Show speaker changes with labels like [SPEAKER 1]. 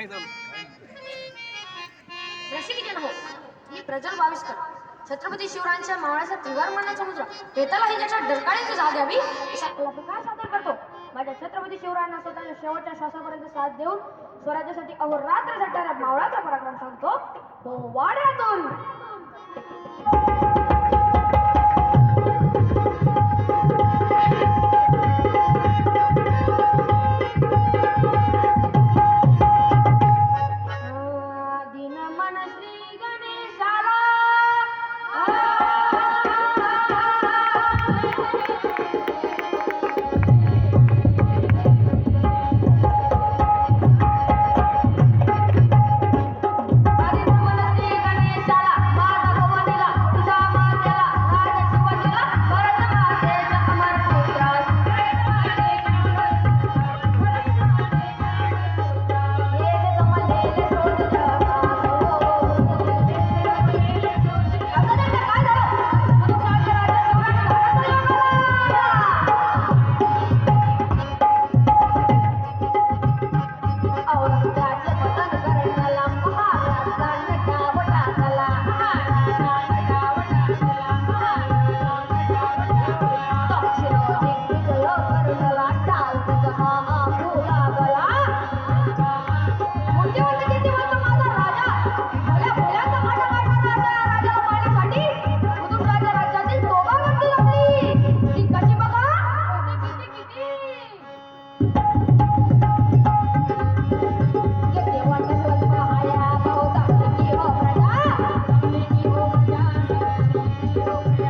[SPEAKER 1] काय झालं
[SPEAKER 2] हो. मी छत्रपती शिवरायांच्या मावळ्याचा त्रिवार मनाचा मुद्रा बेतालाही ज्याच्या डरकाळीची जाग द्यावी असा सादर करतो. माझ्या छत्रपती शिवरायांना स्वतःच्या शेवटच्या श्वासापर्यंत साथ देऊन स्वराज्यासाठी अहोरात्र झटणाऱ्या मावळाचा पराक्रम सांगतो. वाड्यातून.